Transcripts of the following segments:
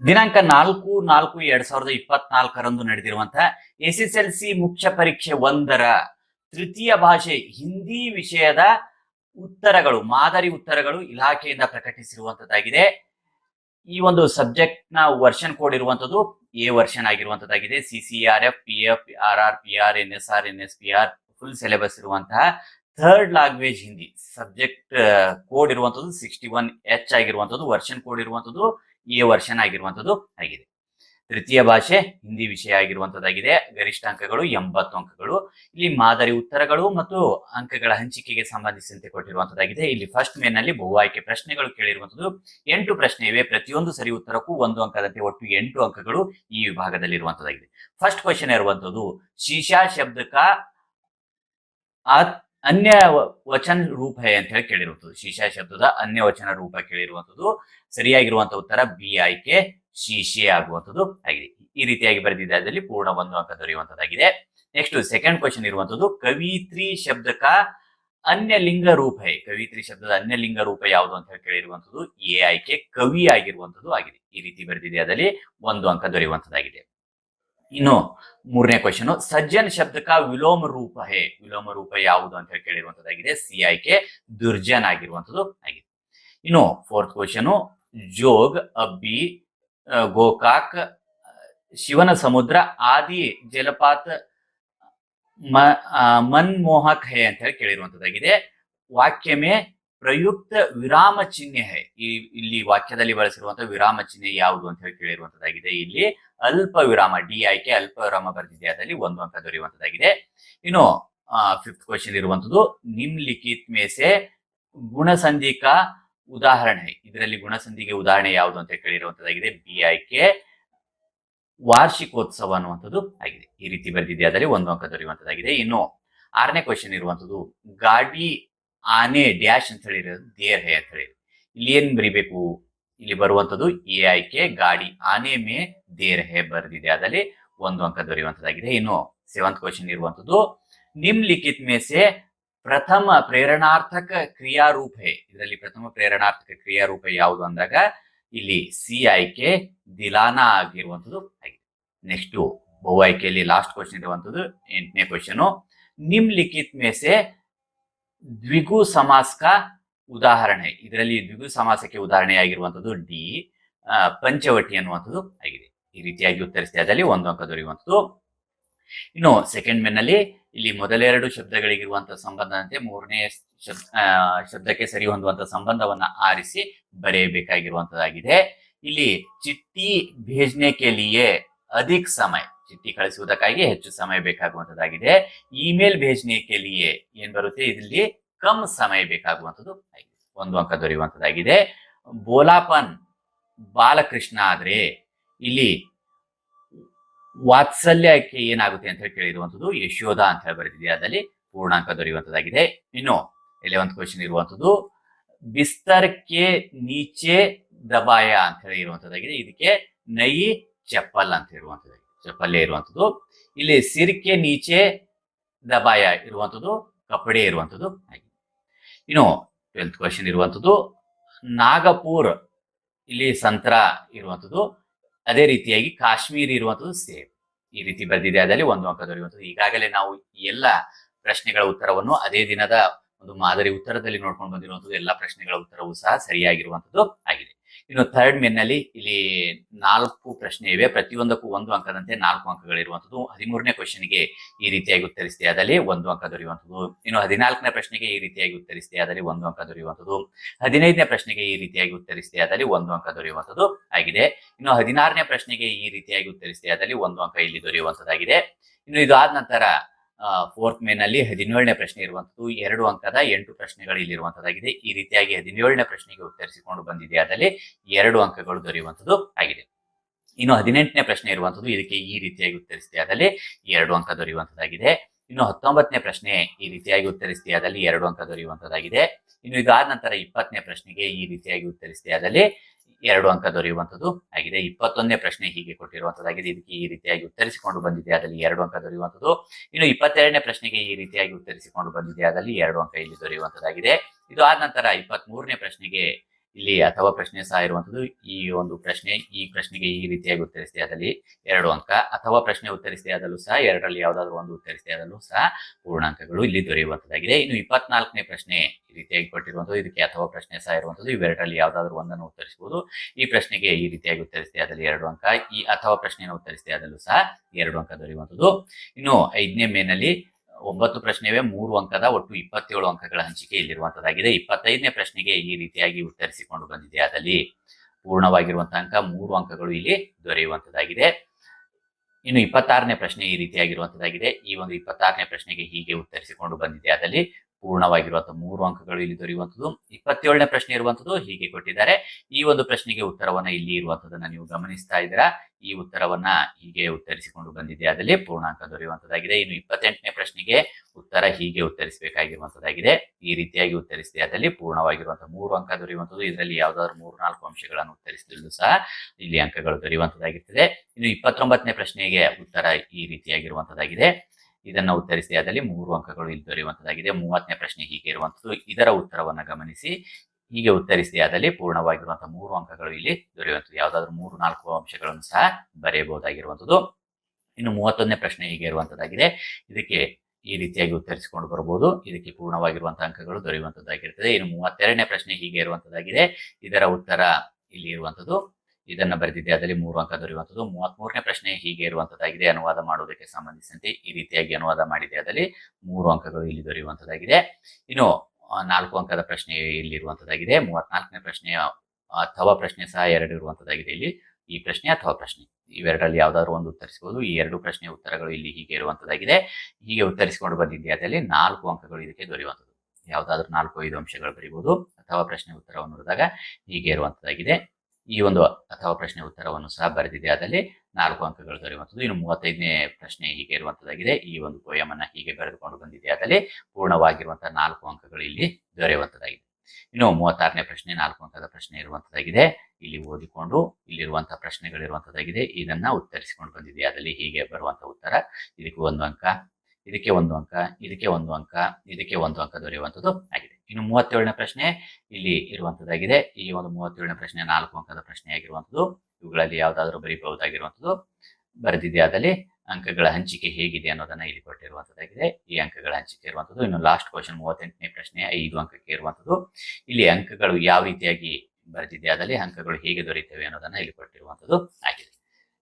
ದಿನಾಂಕ ನಾಲ್ಕು ನಾಲ್ಕು, ಎರಡ್ ಸಾವಿರದ ಇಪ್ಪತ್ನಾಲ್ಕರಂದು ನಡೆದಿರುವಂತಹ ಎಸ್ ಎಸ್ ಎಲ್ ಸಿ ಮುಖ್ಯ ಪರೀಕ್ಷೆ ಒಂದರ ತೃತೀಯ ಭಾಷೆ ಹಿಂದಿ ವಿಷಯದ ಉತ್ತರಗಳು, ಮಾದರಿ ಉತ್ತರಗಳು ಇಲಾಖೆಯಿಂದ ಪ್ರಕಟಿಸಿರುವಂತದ್ದಾಗಿದೆ ಈ ಒಂದು ಸಬ್ಜೆಕ್ಟ್ನ ವರ್ಷನ್ ಕೋಡ್ ಇರುವಂತದ್ದು A version ಆಗಿರುವಂತದ್ದಾಗಿದೆ C C R F, P F, R R, P R, N S R, N S, P R full syllabus ಇರುವಂತಹ third language Hindi. Subject code ಇರುವಂತದ್ದು ಸಿಕ್ಸ್ಟಿ ಒನ್ ಎಚ್ ಆಗಿರುವಂತದ್ದು version code ಇರುವಂತದ್ದು A version ಆಗಿರುವಂತದ್ದು ಆಗಿದೆ. ತೃತೀಯ ಭಾಷೆ, ಹಿಂದಿ ವಿಷಯ ಆಗಿರುವಂತದ್ದಾಗಿದೆ ಗರಿಷ್ಠ ಅಂಕಗಳು ಎಂಬತ್ತು ಅಂಕಗಳು. ಇಲ್ಲಿ ಮಾದರಿ ಉತ್ತರಗಳು ಮತ್ತು ಅಂಕಗಳ ಹಂಚಿಕೆಗೆ ಸಂಬಂಧಿಸಿದಂತೆ ಕೊಟ್ಟಿರುವಂತದ್ದಾಗಿದೆ ಇಲ್ಲಿ ಫಸ್ಟ್ ಮೇನ್ನಲ್ಲಿ ಬಹು ಆಯ್ಕೆ ಪ್ರಶ್ನೆಗಳು ಕೇಳಿರುವಂತದ್ದು ಎಂಟು ಪ್ರಶ್ನೆ ಇವೆ. ಪ್ರತಿಯೊಂದು ಸರಿ ಉತ್ತರಕ್ಕೂ ಒಂದು ಅಂಕದಂತೆ ಒಟ್ಟು ಎಂಟು ಅಂಕಗಳು ಈ ವಿಭಾಗದಲ್ಲಿ ಇರುವಂತದ್ದಾಗಿದೆ ಫಸ್ಟ್ ಕ್ವಶನ್ ಇರುವಂತದ್ದು ಶೀಶಾ ಶಬ್ದಕ ಆ- ಅನ್ಯ ವಚನ ರೂಪ ಅಂತ ಹೇಳಿ ಕೇಳಿರುವಂಥದ್ದು. ಶೀಶಾ ಶಬ್ದದ ಅನ್ಯ ವಚನ ರೂಪ ಕೇಳಿರುವಂಥದ್ದು. ಸರಿಯಾಗಿರುವಂತಹ ಉತ್ತರ ಬಿ ಆಯ್ಕೆ ಶೀಶೆ ಆಗುವಂಥದ್ದು ಆಗಿದೆ. ಈ ರೀತಿಯಾಗಿ ಬರೆದಿದೆ ಅದರಲ್ಲಿ ಪೂರ್ಣ ಒಂದು ಅಂಕ ದೊರೆಯುವಂತದ್ದಾಗಿದೆ ನೆಕ್ಸ್ಟ್ ಸೆಕೆಂಡ್ ಕ್ವಶನ್ ಇರುವಂತದ್ದು ಕವಿತ್ರಿ ಶಬ್ದಕ ಅನ್ಯ ಲಿಂಗ ರೂಪ ಕವಿತ್ರಿ ಶಬ್ದದ ಅನ್ಯ ಲಿಂಗ ರೂಪ ಯಾವುದು ಅಂತ ಹೇಳಿ ಕೇಳಿರುವಂತದ್ದು ಎ ಆಯ್ಕೆ ಕವಿ ಆಗಿರುವಂತದ್ದು ಆಗಿದೆ. ಈ ರೀತಿ ಬರೆದಿದೆ ಅದರಲ್ಲಿ ಒಂದು ಅಂಕ ದೊರೆಯುವಂತದ್ದಾಗಿದೆ ಇನ್ನು ಮೂರನೇ ಕ್ವಶನ್ ಸಜ್ಜನ್ ಶಬ್ದಕ ವಿಲೋಮ ರೂಪ ಹೇ, ವಿಲೋಮ ರೂಪ ಯಾವುದು ಅಂತ ಹೇಳಿ ಕೇಳಿರುವಂತದ್ದಾಗಿದೆ, ಸಿ ಆಯ್ಕೆ ದುರ್ಜನ್ ಆಗಿರುವಂತದ್ದು ಆಗಿದೆ. ಇನ್ನು ಫೋರ್ತ್ ಕ್ವಶನ್ ಜೋಗ್, ಅಬ್ಬಿ ಗೋಕಾಕ್ ಶಿವನ ಸಮುದ್ರ, ಆದಿ, ಜಲಪಾತ ಮನ್ಮೋಹಕ್ ಹೇ ಅಂತ ಹೇಳಿ ಕೇಳಿರುವಂತದ್ದಾಗಿದೆ. ವಾಕ್ಯಮೇ ಪ್ರಯುಕ್ತ ವಿರಾಮ ಚಿಹ್ನೆ ಈ, ಇಲ್ಲಿ ವಾಕ್ಯದಲ್ಲಿ ಬಳಸಿರುವಂತಹ ವಿರಾಮ ಚಿಹ್ನೆ ಯಾವುದು ಅಂತ ಹೇಳಿ ಕೇಳಿರುವಂತದ್ದಾಗಿದೆ. ಇಲ್ಲಿ ಅಲ್ಪ ವಿರಾಮ, ಡಿ ಆಯ್ಕೆ ಅಲ್ಪ ವಿರಾಮ ಬರೆದಿದೆ. ಅದರಲ್ಲಿ ಒಂದು ಅಂಕ ದೊರೆಯುವಂತದ್ದಾಗಿದೆ. ಇನ್ನು ಫಿಫ್ತ್ ಕ್ವಶನ್ ಇರುವಂತದ್ದು, ನಿಮ್ ಲಿಖಿತ್ ಮೇಸೆ ಗುಣಸಂಧಿಕ ಉದಾಹರಣೆ ಇದರಲ್ಲಿ ಗುಣಸಂಧಿಗೆ ಉದಾಹರಣೆ ಯಾವುದು ಅಂತ ಕೇಳಿರುವಂತದ್ದಾಗಿದೆ. ಬಿ ಆಯ್ಕೆ ವಾರ್ಷಿಕೋತ್ಸವ ಅನ್ನುವಂಥದ್ದು ಆಗಿದೆ. ಈ ರೀತಿ ಬರೆದಿದೆ. ಅದರಲ್ಲಿ ಒಂದು ಅಂಕ ದೊರೆಯುವಂತದ್ದಾಗಿದೆ. ಇನ್ನು, ಆರನೇ ಕ್ವಶನ್ ಇರುವಂತದ್ದು, ಗಾಡಿ ಆನೆ ಡ್ಯಾಶ್ ಅಂತ ಹೇಳಿರೋದು ದೇರ್ ಹೇ ಅಂತ ಹೇಳಿ. ಇಲ್ಲಿ ಏನ್ ಬರಿಬೇಕು? ಇಲ್ಲಿ ಬರುವಂತದ್ದು ಎ ಆಯ್ಕೆ ಗಾಡಿ, ಆನೆ ಮೇ ದೇರ್ ಹೇ ಬರೆದಿದೆ. ಅದರಲ್ಲಿ ಒಂದು ಅಂಕ ದೊರೆಯುವಂತದ್ದಾಗಿದೆ ಇನ್ನು ಸೆವೆಂತ್ ಕ್ವಶನ್ ಇರುವಂತದ್ದು ನಿಮ್ ಲಿಖಿತ್ ಮೇಸೆ ಪ್ರಥಮ ಪ್ರೇರಣಾರ್ಥಕ ಕ್ರಿಯಾರೂಪ ಇದರಲ್ಲಿ ಪ್ರಥಮ ಪ್ರೇರಣಾರ್ಥಕ ಕ್ರಿಯಾರೂಪ ಯಾವುದು ಅಂದಾಗ, ಇಲ್ಲಿ ಸಿ ಆಯ್ಕೆ ದಿಲಾನಾ ಆಗಿರುವಂತದ್ದು ಆಗಿದೆ. ನೆಕ್ಸ್ಟ್ ಬಹು ಆಯ್ಕೆಯಲ್ಲಿ ಲಾಸ್ಟ್ ಕ್ವಶನ್ ಇರುವಂತದ್ದು ಎಂಟನೇ ಕ್ವಶನ್ ನಿಮ್ ಲಿಖಿತ್ ಮೇಸೆ ದ್ವಿಗು ಸಮಾಸಕ ಉದಾಹರಣೆ. ಇದರಲ್ಲಿ ದ್ವಿಗು ಸಮಾಸಕ್ಕೆ ಉದಾಹರಣೆಯಾಗಿರುವಂತದ್ದು ಡಿ ಪಂಚವಟಿ ಅನ್ನುವಂಥದ್ದು ಆಗಿದೆ. ಈ ರೀತಿಯಾಗಿ ಉತ್ತರಿಸಿದೆ. ಅದರಲ್ಲಿ ಒಂದು ಅಂಕ ದೊರೆಯುವಂಥದ್ದು. ಇನ್ನು ಸೆಕೆಂಡ್ ಮೆನ್ನಲ್ಲಿ ಇಲ್ಲಿ ಮೊದಲೆರಡು ಶಬ್ದಗಳಿಗಿರುವಂತಹ ಸಂಬಂಧದಂತೆ ಮೂರನೇ ಶಬ್- ಆ, ಶಬ್ದಕ್ಕೆ ಸರಿ ಹೊಂದುವಂತಹ ಸಂಬಂಧವನ್ನ ಆರಿಸಿ ಬರೆಯಬೇಕಾಗಿರುವಂತದ್ದಾಗಿದೆ. ಇಲ್ಲಿ ಚಿಟ್ಟಿ ಭೇಜ್ನೆ ಲಿಯೇ ಅಧಿಕ್ ಸಮಯ. ಚಿಟ್ಟಿ ಕಳಿಸುವುದಕ್ಕಾಗಿ ಹೆಚ್ಚು ಸಮಯ ಬೇಕಾಗುವಂತದ್ದಾಗಿದೆ ಇಮೇಲ್ ಭೇಜನೆ ಲಿಯೇ ಏನ್ ಬರುತ್ತೆ? ಇದರಲ್ಲಿ ಕಮ್ ಸಮಯ ಬೇಕಾಗುವಂಥದ್ದು. ಒಂದು ಅಂಕ ದೊರೆಯುವಂತದ್ದಾಗಿದೆ ಬೋಲಾಪನ್ ಬಾಲಕೃಷ್ಣ ಆದ್ರೆ ಇಲ್ಲಿ ವಾತ್ಸಲ್ಯಕ್ಕೆ ಏನಾಗುತ್ತೆ ಅಂತ ಹೇಳಿ ಕೇಳಿರುವಂಥದ್ದು ಯಶೋಧ ಅಂತ ಹೇಳಿ ಬರೆದಿದೆ. ಅದರಲ್ಲಿ ಪೂರ್ಣಾಂಕ ದೊರೆಯುವಂತದ್ದಾಗಿದೆ ಇನ್ನು ಒಂದು ಕ್ವಶನ್ ಇರುವಂತದ್ದು ಬಿಸ್ತರ್ಕೆ ನೀಚೆ ದಬಾಯ ಅಂತ ಹೇಳಿ ಇರುವಂತದ್ದಾಗಿದೆ ಇದಕ್ಕೆ ನೈ ಚಪ್ಪಲ್ ಅಂತ ಹೇಳುವಂಥದ್ದು ಚಪ್ಪಲ್ಲೇ ಇರುವಂಥದ್ದು. ಇಲ್ಲಿ ಸಿರಿಕೆ ನೀಚೆ ದಬಾಯ ಇರುವಂಥದ್ದು, ಕಪಡೆ ಇರುವಂಥದ್ದು ಆಗಿದೆ ಇನ್ನು ಟ್ವೆಲ್ತ್ ಕ್ವಶನ್ ಇರುವಂಥದ್ದು, ನಾಗಪುರ್ ಇಲ್ಲಿ ಸಂತ್ರ ಇರುವಂಥದ್ದು, ಅದೇ ರೀತಿಯಾಗಿ ಕಾಶ್ಮೀರ್ ಇರುವಂಥದ್ದು ಸೇಮ್. ಈ ರೀತಿ ಬರೆದಿದೆ ಅದರಲ್ಲಿ ಒಂದು ಅಂಕ ದೊರೆಯುವಂಥದ್ದು. ಈಗಾಗಲೇ ನಾವು ಎಲ್ಲ ಪ್ರಶ್ನೆಗಳ ಉತ್ತರವನ್ನು ಅದೇ ದಿನದ ಒಂದು ಮಾದರಿ ಉತ್ತರದಲ್ಲಿ ನೋಡ್ಕೊಂಡು ಬಂದಿರುವಂಥದ್ದು, ಎಲ್ಲ ಪ್ರಶ್ನೆಗಳ ಉತ್ತರವೂ ಸಹ ಸರಿಯಾಗಿರುವಂಥದ್ದು ಆಗಿದೆ. ಇನ್ನು ಥರ್ಡ್ ಮೆನ್ನಲ್ಲಿ ಇಲ್ಲಿ ನಾಲ್ಕು ಪ್ರಶ್ನೆ ಇವೆ. ಪ್ರತಿಯೊಂದಕ್ಕೂ ಒಂದು ಅಂಕದಂತೆ ನಾಲ್ಕು ಅಂಕಗಳಿರುವಂಥದ್ದು. ಹದಿಮೂರನೇ ಕ್ವಶನ್ಗೆ ಈ ರೀತಿಯಾಗಿ ಉತ್ತರಿಸಿದೆ ಅದರಲ್ಲಿ ಒಂದು ಅಂಕ ದೊರೆಯುವಂಥದ್ದು. ಇನ್ನು ಹದಿನಾಲ್ಕನೇ ಪ್ರಶ್ನೆಗೆ ಈ ರೀತಿಯಾಗಿ ಉತ್ತರಿಸಿದೆ ಅದರಲ್ಲಿ ಒಂದು ಅಂಕ ದೊರೆಯುವಂಥದ್ದು. ಹದಿನೈದನೇ ಪ್ರಶ್ನೆಗೆ ಈ ರೀತಿಯಾಗಿ ಉತ್ತರಿಸಿದೆ ಅದರಲ್ಲಿ ಒಂದು ಅಂಕ ದೊರೆಯುವಂಥದ್ದು ಆಗಿದೆ. ಇನ್ನು ಹದಿನಾರನೇ ಪ್ರಶ್ನೆಗೆ ಈ ರೀತಿಯಾಗಿ ಉತ್ತರಿಸಿದೆ ಅದರಲ್ಲಿ ಒಂದು ಅಂಕ ಇಲ್ಲಿ ದೊರೆಯುವಂಥದ್ದಾಗಿದೆ. ಇನ್ನು ಇದಾದ ನಂತರ ಫೋರ್ತ್ ಮೇನಲ್ಲಿ ಹದಿನೇಳನೇ ಪ್ರಶ್ನೆ ಇರುವಂತದ್ದು ಎರಡು ಅಂಕದ ಎಂಟು ಪ್ರಶ್ನೆಗಳು ಇಲ್ಲಿರುವಂತದ್ದಾಗಿದೆ ಈ ರೀತಿಯಾಗಿ ಹದಿನೇಳನೇ ಪ್ರಶ್ನೆಗೆ ಉತ್ತರಿಸಿಕೊಂಡು ಬಂದಿದೆ. ಅದರಲ್ಲಿ ಎರಡು ಅಂಕಗಳು ದೊರೆಯುವಂಥದ್ದು ಆಗಿದೆ. ಇನ್ನು ಹದಿನೆಂಟನೇ ಪ್ರಶ್ನೆ ಇರುವಂತದ್ದು ಇದಕ್ಕೆ ಈ ರೀತಿಯಾಗಿ ಉತ್ತರಿಸಿದೆ. ಅದರಲ್ಲಿ ಎರಡು ಅಂಕ ದೊರೆಯುವಂತದ್ದಾಗಿದೆ ಇನ್ನು ಹತ್ತೊಂಬತ್ತನೇ ಪ್ರಶ್ನೆ ಈ ರೀತಿಯಾಗಿ ಉತ್ತರಿಸಿದೆ. ಅದರಲ್ಲಿ ಎರಡು ಅಂಕ ದೊರೆಯುವಂತದ್ದಾಗಿದೆ ಇನ್ನು ಇದಾದ ನಂತರ ಇಪ್ಪತ್ತನೇ ಪ್ರಶ್ನೆಗೆ ಈ ರೀತಿಯಾಗಿ ಉತ್ತರಿಸಿದೆ. ಅದರಲ್ಲಿ ಎರಡು ಅಂಕ ದೊರೆಯುವಂಥದ್ದು ಆಗಿದೆ. ಇಪ್ಪತ್ತೊಂದನೇ ಪ್ರಶ್ನೆ ಹೀಗೆ ಕೊಟ್ಟಿರುವಂತದ್ದಾಗಿದೆ ಇದಕ್ಕೆ ಈ ರೀತಿಯಾಗಿ ಉತ್ತರಿಸಿಕೊಂಡು ಬಂದಿದೆ. ಅದರಲ್ಲಿ ಎರಡು ಅಂಕ ದೊರೆಯುವಂಥದ್ದು. ಇನ್ನು ಇಪ್ಪತ್ತೆರಡನೇ ಪ್ರಶ್ನೆಗೆ ಈ ರೀತಿಯಾಗಿ ಉತ್ತರಿಸಿಕೊಂಡು ಬಂದಿದೆ. ಅದರಲ್ಲಿ ಎರಡು ಅಂಕ ಇಲ್ಲಿ ದೊರೆಯುವಂತದ್ದಾಗಿದೆ ಇದು ಆದ ನಂತರ ಇಪ್ಪತ್ತ್ ಮೂರನೇ ಪ್ರಶ್ನೆಗೆ ಇಲ್ಲಿ ಅಥವಾ ಪ್ರಶ್ನೆ ಸಹ ಇರುವಂತದ್ದು ಈ ಒಂದು ಪ್ರಶ್ನೆ, ಈ ಪ್ರಶ್ನೆಗೆ ಈ ರೀತಿಯಾಗಿ ಉತ್ತರಿಸಿದೆ ಅದರಲ್ಲಿ ಎರಡು ಅಂಕ ಅಥವಾ ಪ್ರಶ್ನೆ ಉತ್ತರಿಸಿದೆ ಆದಲ್ಲೂ ಸಹ ಎರಡರಲ್ಲಿ ಯಾವುದಾದ್ರೂ ಒಂದು ಉತ್ತರಿಸಿದೆ ಆದಲ್ಲೂ ಸಹ ಪೂರ್ಣಾಂಕಗಳು ಇಲ್ಲಿ ದೊರೆಯುವಂತದ್ದಾಗಿದೆ. ಇನ್ನು ಇಪ್ಪತ್ನಾಲ್ಕನೇ ಪ್ರಶ್ನೆ ಈ ರೀತಿಯಾಗಿ ಕೊಟ್ಟಿರುವಂತದ್ದು, ಇದಕ್ಕೆ ಅಥವಾ ಪ್ರಶ್ನೆ ಸಹ ಇರುವಂತದ್ದು, ಇವೆರಡರಲ್ಲಿ ಯಾವುದಾದ್ರೂ ಒಂದನ್ನು ಉತ್ತರಿಸಬಹುದು. ಈ ಪ್ರಶ್ನೆಗೆ ಈ ರೀತಿಯಾಗಿ ಉತ್ತರಿಸಿದೆ ಅದರಲ್ಲಿ ಎರಡು ಅಂಕ, ಈ ಅಥವಾ ಪ್ರಶ್ನೆಯನ್ನು ಉತ್ತರಿಸಿದೆ ಆದಲ್ಲೂ ಸಹ ಎರಡು ಅಂಕ ದೊರೆಯುವಂತದ್ದು. ಇನ್ನು ಐದನೇ ಮೇನಲ್ಲಿ ಒಂಬತ್ತು ಪ್ರಶ್ನೆವೇ ಮೂರು ಅಂಕದ ಒಟ್ಟು ಇಪ್ಪತ್ತೇಳು ಅಂಕಗಳ ಹಂಚಿಕೆ ಇಲ್ಲಿರುವಂತದ್ದಾಗಿದೆ. ಇಪ್ಪತ್ತೈದನೇ ಪ್ರಶ್ನೆಗೆ ಈ ರೀತಿಯಾಗಿ ಉತ್ತರಿಸಿಕೊಂಡು ಬಂದಿದೆ. ಅದರಲ್ಲಿ ಪೂರ್ಣವಾಗಿರುವಂತಹ ಅಂಕ ಮೂರು ಅಂಕಗಳು ಇಲ್ಲಿ ದೊರೆಯುವಂತದ್ದಾಗಿದೆ. ಇನ್ನು ಇಪ್ಪತ್ತಾರನೇ ಪ್ರಶ್ನೆ ಈ ರೀತಿಯಾಗಿರುವಂತದ್ದಾಗಿದೆ. ಈ ಒಂದು ಇಪ್ಪತ್ತಾರನೇ ಪ್ರಶ್ನೆಗೆ ಹೀಗೆ ಉತ್ತರಿಸಿಕೊಂಡು ಬಂದಿದೆ. ಅದಲ್ಲಿ ಪೂರ್ಣವಾಗಿರುವಂತಹ ಮೂರು ಅಂಕಗಳು ಇಲ್ಲಿ ದೊರೆಯುವಂಥದ್ದು. ಇಪ್ಪತ್ತೇಳನೇ ಪ್ರಶ್ನೆ ಇರುವಂತದ್ದು ಹೀಗೆ ಕೊಟ್ಟಿದ್ದಾರೆ. ಈ ಒಂದು ಪ್ರಶ್ನೆಗೆ ಉತ್ತರವನ್ನ ಇಲ್ಲಿ ಇರುವಂತದನ್ನ ನೀವು ಗಮನಿಸ್ತಾ ಇದ್ದೀರಾ? ಈ ಉತ್ತರವನ್ನ ಹೀಗೆ ಉತ್ತರಿಸಿಕೊಂಡು ಬಂದಿದೆ. ಅದರಲ್ಲಿ ಪೂರ್ಣಾಂಕ ದೊರೆಯುವಂತದ್ದಾಗಿದೆ ಇನ್ನು ಇಪ್ಪತ್ತೆಂಟನೇ ಪ್ರಶ್ನೆಗೆ ಉತ್ತರ ಹೀಗೆ ಉತ್ತರಿಸಬೇಕಾಗಿರುವಂತದ್ದಾಗಿದೆ ಈ ರೀತಿಯಾಗಿ ಉತ್ತರಿಸಿದೆ. ಅದರಲ್ಲಿ ಪೂರ್ಣವಾಗಿರುವಂತಹ ಮೂರು ಅಂಕ ದೊರೆಯುವಂಥದ್ದು. ಇದರಲ್ಲಿ ಯಾವ್ದಾದ್ರು ಮೂರು, ನಾಲ್ಕು ಅಂಶಗಳನ್ನು ಉತ್ತರಿಸಿದ್ರು ಸಹ ಇಲ್ಲಿ ಅಂಕಗಳು ದೊರೆಯುವಂತದ್ದಾಗಿರ್ತದೆ ಇನ್ನು ಇಪ್ಪತ್ತೊಂಬತ್ತನೇ ಪ್ರಶ್ನೆಗೆ ಉತ್ತರ ಈ ರೀತಿಯಾಗಿರುವಂತದ್ದಾಗಿದೆ ಇದನ್ನ ಉತ್ತರಿಸಿ, ಅದರಲ್ಲಿ ಮೂರು ಅಂಕಗಳು ಇಲ್ಲಿ ದೊರೆಯುವಂತದ್ದಾಗಿದೆ. ಮೂವತ್ತನೇ ಪ್ರಶ್ನೆ ಹೀಗೆ ಇರುವಂತದ್ದು, ಇದರ ಉತ್ತರವನ್ನು ಗಮನಿಸಿ. ಹೀಗೆ ಉತ್ತರಿಸಿ, ಅದರಲ್ಲಿ ಪೂರ್ಣವಾಗಿರುವಂತಹ ಮೂರು ಅಂಕಗಳು ಇಲ್ಲಿ ದೊರೆಯುವಂಥದ್ದು ಯಾವುದಾದ್ರೂ ಮೂರು, ನಾಲ್ಕು ಅಂಶಗಳನ್ನು ಸಹ ಬರೆಯಬಹುದಾಗಿರುವಂಥದ್ದು ಇನ್ನು ಮೂವತ್ತೊಂದನೇ ಪ್ರಶ್ನೆ ಹೀಗೆ ಇರುವಂತದ್ದಾಗಿದೆ. ಇದಕ್ಕೆ ಈ ರೀತಿಯಾಗಿ ಉತ್ತರಿಸಿಕೊಂಡು ಬರಬಹುದು ಇದಕ್ಕೆ ಪೂರ್ಣವಾಗಿರುವಂತಹ ಅಂಕಗಳು ದೊರೆಯುವಂತದ್ದಾಗಿರುತ್ತದೆ ಇನ್ನು ಮೂವತ್ತೆರಡನೇ ಪ್ರಶ್ನೆ ಹೀಗೆ ಇರುವಂತದ್ದಾಗಿದೆ. ಇದರ ಉತ್ತರ ಇಲ್ಲಿ ಇರುವಂತದ್ದು. ಇದನ್ನ ಬರೆದಿದ್ದೆ. ಅದರಲ್ಲಿ ಮೂರು ಅಂಕ ದೊರೆಯುವಂಥದ್ದು. ಮೂವತ್ಮೂರನೇ ಪ್ರಶ್ನೆ ಹೀಗೆ ಇರುವಂತದ್ದಾಗಿದೆ ಅನುವಾದ ಮಾಡುವುದಕ್ಕೆ ಸಂಬಂಧಿಸಿದಂತೆ ಈ ರೀತಿಯಾಗಿ ಅನುವಾದ ಮಾಡಿದೆ. ಅದರಲ್ಲಿ ಮೂರು ಅಂಕಗಳು ಇಲ್ಲಿ ದೊರೆಯುವಂಥದ್ದಾಗಿದೆ. ಇನ್ನು ನಾಲ್ಕು ಅಂಕದ ಪ್ರಶ್ನೆ ಇಲ್ಲಿ ಇರುವಂತದ್ದಾಗಿದೆ ಮೂವತ್ನಾಲ್ಕನೇ ಪ್ರಶ್ನೆ ಅಥವಾ ಪ್ರಶ್ನೆ ಸಹ ಎರಡು ಇರುವಂತದ್ದಾಗಿದೆ ಇಲ್ಲಿ. ಈ ಪ್ರಶ್ನೆ ಅಥವಾ ಪ್ರಶ್ನೆ. ಇವೆರಡರಲ್ಲಿ ಯಾವ್ದಾದ್ರು ಒಂದು ಉತ್ತರಿಸಬಹುದು ಈ ಎರಡು ಪ್ರಶ್ನೆ ಉತ್ತರಗಳು ಇಲ್ಲಿ ಹೀಗೆ ಇರುವಂತದ್ದಾಗಿದೆ ಹೀಗೆ ಉತ್ತರಿಸಿಕೊಂಡು ಬಂದಿದ್ದೆ. ಅದರಲ್ಲಿ ನಾಲ್ಕು ಅಂಕಗಳು ಇದಕ್ಕೆ ದೊರೆಯುವಂಥದ್ದು. ಯಾವ್ದಾದ್ರು ನಾಲ್ಕು ಐದು ಅಂಶಗಳು ಬರೀಬಹುದು ಅಥವಾ ಪ್ರಶ್ನೆ ಉತ್ತರವನ್ನು ನೋಡಿದಾಗ ಹೀಗೆ ಇರುವಂತದ್ದಾಗಿದೆ ಈ ಒಂದು ಅಥವಾ ಪ್ರಶ್ನೆ ಉತ್ತರವನ್ನು ಸಹ ಬರೆದಿದೆ. ಅದರಲ್ಲಿ ನಾಲ್ಕು ಅಂಕಗಳು ದೊರೆಯುವಂಥದ್ದು. ಇನ್ನು ಮೂವತ್ತೈದನೇ ಪ್ರಶ್ನೆ ಹೀಗೆ ಇರುವಂಥದ್ದಾಗಿದೆ. ಈ ಒಂದು ಪೋಯಮನ್ನು ಹೀಗೆ ಬರೆದುಕೊಂಡು ಬಂದಿದೆ. ಅದರಲ್ಲಿ ಪೂರ್ಣವಾಗಿರುವಂತಹ ನಾಲ್ಕು ಅಂಕಗಳು ಇಲ್ಲಿ ದೊರೆಯುವಂಥದ್ದಾಗಿದೆ. ಇನ್ನು ಮೂವತ್ತಾರನೇ ಪ್ರಶ್ನೆ, ನಾಲ್ಕು ಅಂಕದ ಪ್ರಶ್ನೆ ಇರುವಂಥದ್ದಾಗಿದೆ. ಇಲ್ಲಿ ಓದಿಕೊಂಡು ಇಲ್ಲಿರುವಂತಹ ಪ್ರಶ್ನೆಗಳಿರುವಂತದ್ದಾಗಿದೆ ಇದನ್ನ ಉತ್ತರಿಸಿಕೊಂಡು ಬಂದಿದೆ. ಅದರಲ್ಲಿ ಹೀಗೆ ಬರುವಂಥ ಉತ್ತರ, ಇದಕ್ಕೆ ಒಂದು ಅಂಕ, ಇದಕ್ಕೆ ಒಂದು ಅಂಕ, ಇದಕ್ಕೆ ಒಂದು ಅಂಕ, ಇದಕ್ಕೆ ಒಂದು ಅಂಕ ದೊರೆಯುವಂಥದ್ದು ಆಗಿದೆ. ಇನ್ನು ಮೂವತ್ತೇಳನೇ ಪ್ರಶ್ನೆ ಇಲ್ಲಿ ಇರುವಂತದ್ದಾಗಿದೆ. ಈ ಒಂದು ಮೂವತ್ತೇಳನೇ ಪ್ರಶ್ನೆ ನಾಲ್ಕು ಅಂಕದ ಪ್ರಶ್ನೆ ಆಗಿರುವಂಥದ್ದು ಇವುಗಳಲ್ಲಿ ಯಾವ್ದಾದ್ರು ಬರೀಬಹುದಾಗಿರುವಂಥದ್ದು ಬರೆದಿದೆಯಾದಲ್ಲಿ ಅಂಕಗಳ ಹಂಚಿಕೆ ಹೇಗಿದೆ ಅನ್ನೋದನ್ನ ಇಲ್ಲಿ ಕೊಟ್ಟಿರುವಂತದ್ದಾಗಿದೆ. ಈ ಅಂಕಗಳ ಹಂಚಿಕೆ ಇರುವಂಥದ್ದು ಇನ್ನು ಲಾಸ್ಟ್ ಕ್ವಶನ್ ಮೂವತ್ತೆಂಟನೇ ಪ್ರಶ್ನೆ ಐದು ಅಂಕಕ್ಕೆ ಇರುವಂಥದ್ದು ಇಲ್ಲಿ ಅಂಕಗಳು ಯಾವ ರೀತಿಯಾಗಿ ಬರೆದಿದೆ. ಅಂಕಗಳು ಹೇಗೆ ದೊರೆಯುತ್ತವೆ ಅನ್ನೋದನ್ನ ಇಲ್ಲಿ ಕೊಟ್ಟಿರುವಂಥದ್ದು ಆಗಿದೆ.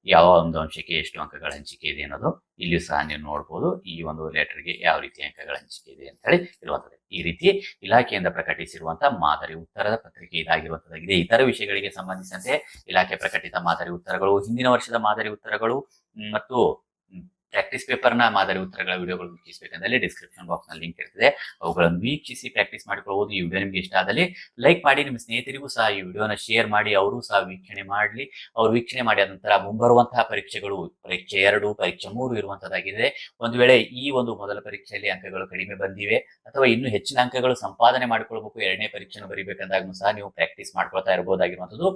ಯಾವ ಒಂದು ಅಂಶಕ್ಕೆ ಎಷ್ಟು ಅಂಕಗಳ ಹಂಚಿಕೆ ಇದೆ ಅನ್ನೋದು ಇಲ್ಲಿಯೂ ಸಹ ನೀವು ನೋಡ್ಬೋದು. ಈ ಒಂದು ಲೆಟರ್ಗೆ ಯಾವ ರೀತಿ ಅಂಕಗಳ ಹಂಚಿಕೆ ಇದೆ ಅಂತ ಹೇಳಿ ಇರುವಂಥದ್ದು ಈ ರೀತಿ ಇಲಾಖೆಯಿಂದ ಪ್ರಕಟಿಸಿರುವಂತಹ ಮಾದರಿ ಉತ್ತರದ ಪತ್ರಿಕೆ ಇದಾಗಿರುವಂತದ್ದಾಗಿದೆ ಇತರ ವಿಷಯಗಳಿಗೆ ಸಂಬಂಧಿಸಿದಂತೆ ಇಲಾಖೆ ಪ್ರಕಟಿತ ಮಾದರಿ ಉತ್ತರಗಳು, ಹಿಂದಿನ ವರ್ಷದ ಮಾದರಿ ಉತ್ತರಗಳು ಮತ್ತು ಪ್ರಾಕ್ಟೀಸ್ ಪೇಪರ್ನ ಮಾದರಿ ಉತ್ತರಗಳ ವಿಡಿಯೋಗಳು ವೀಕ್ಷಿಸಬೇಕಂದ್ರೆ ಡಿಸ್ಕ್ರಿಪ್ಷನ್ ಬಾಕ್ಸ್ನಲ್ಲಿ ಲಿಂಕ್ ಇರ್ತದೆ. ಅವುಗಳನ್ನು ವೀಕ್ಷಿಸಿ ಪ್ರಾಕ್ಟೀಸ್ ಮಾಡಿಕೊಳ್ಳಬಹುದು. ಈ ವಿಡಿಯೋ ನಿಮಗೆ ಇಷ್ಟ ಆದಲ್ಲಿ ಲೈಕ್ ಮಾಡಿ, ನಿಮ್ಮ ಸ್ನೇಹಿತರಿಗೂ ಸಹ ಈ ವಿಡಿಯೋನ ಶೇರ್ ಮಾಡಿ, ಅವರು ಸಹ ವೀಕ್ಷಣೆ ಮಾಡಲಿ. ಅವರು ವೀಕ್ಷಣೆ ಮಾಡಿ ಆದ ನಂತರ ಮುಂಬರುವಂತಹ ಪರೀಕ್ಷೆಗಳು, ಪರೀಕ್ಷೆ ಎರಡು, ಪರೀಕ್ಷೆ ಮೂರು ಇರುವಂತದ್ದಾಗಿದೆ. ಒಂದು ವೇಳೆ ಈ ಒಂದು ಮೊದಲ ಪರೀಕ್ಷೆಯಲ್ಲಿ ಅಂಕಗಳು ಕಡಿಮೆ ಬಂದಿವೆ ಅಥವಾ ಇನ್ನೂ ಹೆಚ್ಚಿನ ಅಂಕಗಳು ಸಂಪಾದನೆ ಮಾಡಿಕೊಳ್ಬೇಕು, ಎರಡನೇ ಪರೀಕ್ಷೆನ ಬರೀಬೇಕಂದಾಗೂ ಸಹ ನೀವು ಪ್ರಾಕ್ಟೀಸ್ ಮಾಡ್ಕೊಳ್ತಾ ಇರಬಹುದಾಗಿರುವಂತದ್ದು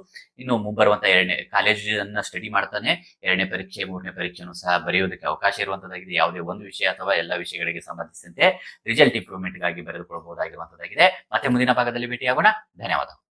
ಇನ್ನು ಮುಂಬರುವಂತಹ ಎರಡನೇ ಕಾಲೇಜನ್ನ ಸ್ಟಡಿ ಮಾಡ್ತಾನೆ. ಎರಡನೇ ಪರೀಕ್ಷೆ, ಮೂರನೇ ಪರೀಕ್ಷೆನೂ ಸಹ ಬರೆಯೋದಕ್ಕೆ ಅವಕಾಶ ಇರುವಂತದ್ದಾಗಿದೆ. ಯಾವುದೇ ಒಂದು ವಿಷಯ ಅಥವಾ ಎಲ್ಲ ವಿಷಯಗಳಿಗೆ ಸಂಬಂಧಿಸಿದಂತೆ ರಿಸಲ್ಟ್ ಇಂಪ್ರೂವ್ಮೆಂಟ್ಗಾಗಿ ಬರೆದುಕೊಳ್ಳಬಹುದಾಗಿರುವಂತದ್ದಾಗಿದೆ. ಮತ್ತೆ ಮುಂದಿನ ಭಾಗದಲ್ಲಿ ಭೇಟಿಯಾಗೋಣ. ಧನ್ಯವಾದ